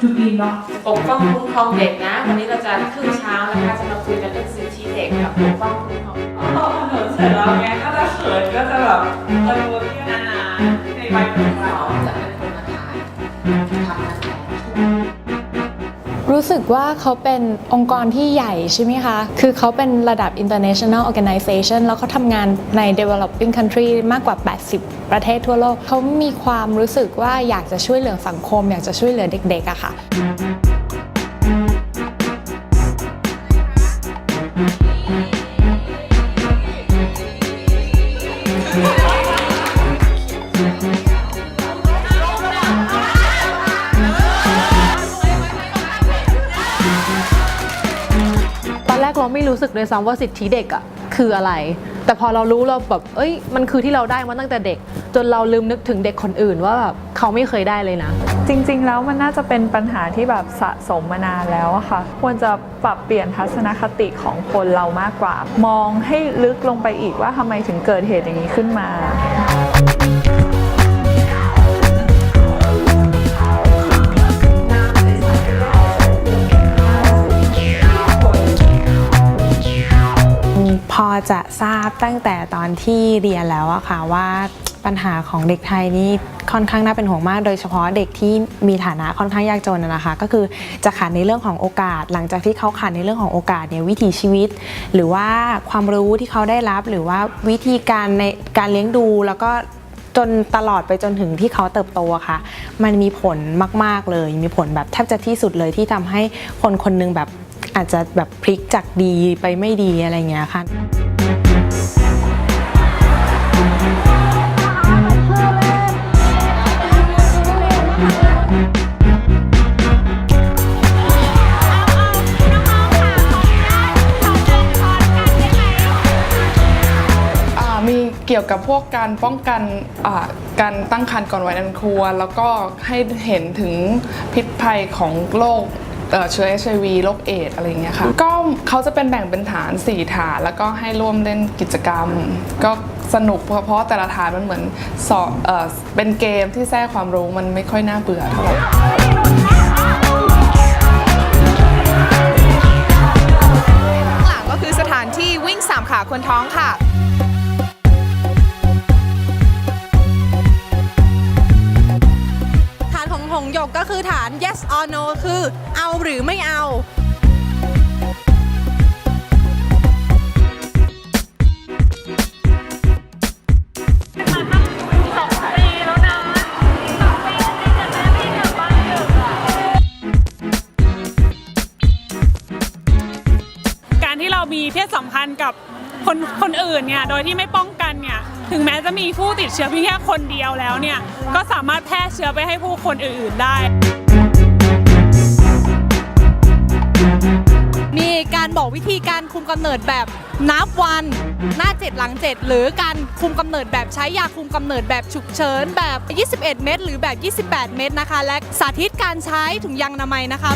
ใจว่า to be not ปกป้องคุ้มครองเด็กนะ วันนี้เราจะครึ่งเช้านะคะจะมาคุยกันเรื่องสิทธิเด็กกับปกป้องคุ้มครองพอถนนเสร็จแล้วเนี้ยก็จะเขินก็จะแบบเออพี่นานาในใบของเรา รู้สึกว่าเขาเป็นองค์กรที่ใหญ่ใช่ไหมคะ คือเขาเป็นระดับ international organization แล้วเขาทำงานใน developing country มากกว่า 80 ประเทศทั่วโลก เขามีความรู้สึกว่าอยากจะช่วยเหลือสังคม อยากจะช่วยเหลือเด็กๆอะค่ะอ รกเราไม่รู้สึกเลยซ้ำว่าสิทธิเด็กอะคืออะไร แต่พอเรารู้เราแบบเอ้ยมันคือที่เราได้มาตั้งแต่เด็ก จนเราลืมนึกถึงเด็กคนอื่นว่าแบบเขาไม่เคยได้เลยนะ จริง ๆ แล้วมันน่าจะเป็นปัญหาที่แบบสะสมมานานแล้วอะค่ะ ควรจะปรับเปลี่ยนทัศนคติของคนเรามากกว่า มองให้ลึกลงไปอีกว่าทำไมถึงเกิดเหตุอย่างนี้ขึ้นมา อจะทราบตั้งแต่ตอนที่เรียนแล้วอะค่ะว่าปัญหาของเด็กไทยนี่ค่อนข้างน่าเป็นห่วงมาก โดยเฉพาะเด็กที่มีฐานะค่อนข้างยากจนนะคะ ก็คือจะขาดในเรื่องของโอกาส หลังจากที่เขาขาดในเรื่องของโอกาสเนี่ยวิถีชีวิต หรือว่าความรู้ที่เขาได้รับหรือว่าวิธีการในการเลี้ยงดูแล้วก็จนตลอดไปจนถึงที่เขาเติบโตอะค่ะ มันมีผลมาก ๆ เลย มีผลแบบแทบจะที่สุดเลยที่ทำให้คนคนหนึงแบบอาจจะแบบพลิกจากดีไปไม่ดีอะไรเงี้ยค่ะ กี่ยวกับพวกการป้องกันอ่าการตั้งครรภ์ก่อนวัยอันควร แล้วก็ให้เห็นถึงพิษภัยของโรคเอ่อเชื้อ HIV โรคเอดส์อะไรอย่างเงี้ยค่ะ ก็เขาจะเป็นแบ่งเป็นฐาน 4 ฐาน แล้วก็ให้ร่วมเล่นกิจกรรม ก็สนุกเพราะเพราะแต่ละฐานมันเหมือนสอบเอ่อเป็นเกมที่แทรกความรู้มันไม่ค่อยน่าเบื่อเท่าไหร่หลังก็คือสถานที่วิ่งสามขาคนท้องค่ะ yes or no คือเอาหรือไม่เอาการที่เรามีเพศสัมพันธ์กับคนคนอื่นเนี่ยโดยที่ไม่ป้องกันเนี่ยถึงแม้จะมีผู้ติดเชื้อเพียงแค่คนเดียวแล้วเนี่ยก็สามารถแพร่เชื้อไปให้ผู้คนอื่นๆได้ มีการบอกวิธีการคุมกำเนิดแบบนับวันหน้า 7 หลัง 7 หรือการคุมกำเนิดแบบใช้ยาคุมกำเนิดแบบฉุกเฉินแบบ 21 เม็ดหรือแบบ 28 เม็ดนะคะ และสาธิตการใช้ถุงยางอนามัยนะคะ